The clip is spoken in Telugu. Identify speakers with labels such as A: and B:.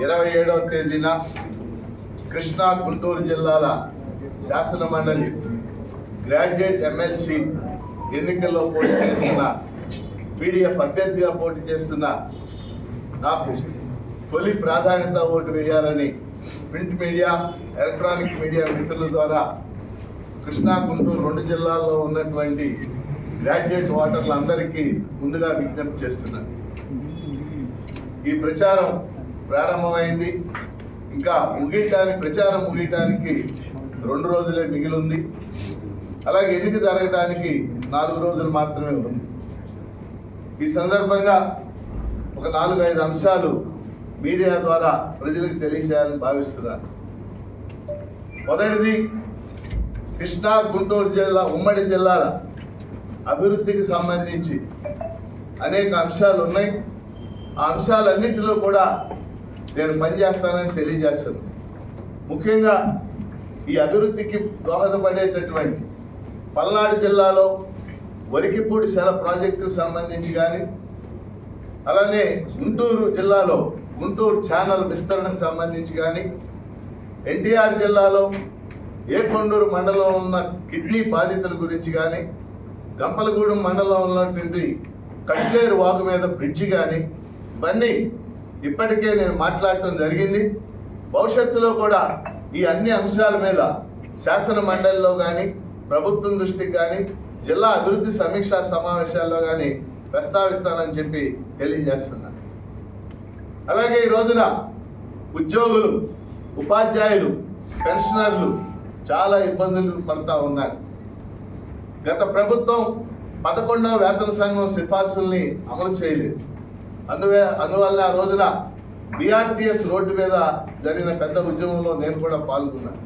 A: ఇరవై ఏడవ తేదీన కృష్ణా గుంటూరు జిల్లాల శాసన మండలి గ్రాడ్యుయేట్ ఎమ్మెల్సీ ఎన్నికల్లో పోటీ చేస్తున్న పీడిఎఫ్ అభ్యర్థిగా పోటీ చేస్తున్న నాకు తొలి ప్రాధాన్యత ఓటు వేయాలని ప్రింట్ మీడియా ఎలక్ట్రానిక్ మీడియా మిత్రుల ద్వారా కృష్ణా గుంటూరు రెండు జిల్లాల్లో ఉన్నటువంటి గ్రాడ్యుయేట్ ఓటర్లందరికీ ముందుగా విజ్ఞప్తి చేస్తున్నాను. ఈ ప్రచారం ప్రారంభమైంది. ఇంకా ముగియటానికి ప్రచారం ముగియటానికి రెండు రోజులే మిగిలింది. అలాగే ఎన్నిక జరగడానికి నాలుగు రోజులు మాత్రమే ఉంది. ఈ సందర్భంగా ఒక నాలుగు ఐదు అంశాలు మీడియా ద్వారా ప్రజలకు తెలియచేయాలని భావిస్తున్నాను. మొదటిది కృష్ణా గుంటూరు జిల్లా ఉమ్మడి జిల్లాల అభివృద్ధికి సంబంధించి అనేక అంశాలు ఉన్నాయి ఆ అంశాలన్నింటిలో కూడా నేను పనిచేస్తానని తెలియజేస్తాను ముఖ్యంగా ఈ అభివృద్ధికి దోహదపడేటటువంటి పల్నాడు జిల్లాలో వరికిపూడి సెల ప్రాజెక్టుకు సంబంధించి కానీ అలానే గుంటూరు జిల్లాలో గుంటూరు ఛానల్ విస్తరణకు సంబంధించి కానీ ఎన్టీఆర్ జిల్లాలో ఏకొండూరు మండలంలో ఉన్న కిడ్నీ బాధితుల గురించి కానీ గంపలగూడెం మండలంలో ఉన్నటువంటి కట్లేరు వాగు మీద బ్రిడ్జి కానీ ఇవన్నీ ఇప్పటికే నేను మాట్లాడటం జరిగింది. భవిష్యత్తులో కూడా ఈ అన్ని అంశాల మీద శాసన మండలిలో కానీ ప్రభుత్వం దృష్టికి కానీ జిల్లా అభివృద్ధి సమీక్షా సమావేశాల్లో కానీ ప్రస్తావిస్తానని చెప్పి తెలియజేస్తున్నాను అలాగే ఈ రోజున ఉద్యోగులు ఉపాధ్యాయులు పెన్షనర్లు చాలా ఇబ్బందులు పడతా ఉన్నారు. గత ప్రభుత్వం పదకొండవ వేతన సంఘం సిఫార్సుల్ని అమలు చేయలేదు. అందువే అందువల్ల ఆ రోజున బీఆర్టీఎస్ రోడ్డు మీద జరిగిన పెద్ద ఉద్యమంలో నేను కూడా పాల్గొన్నాను.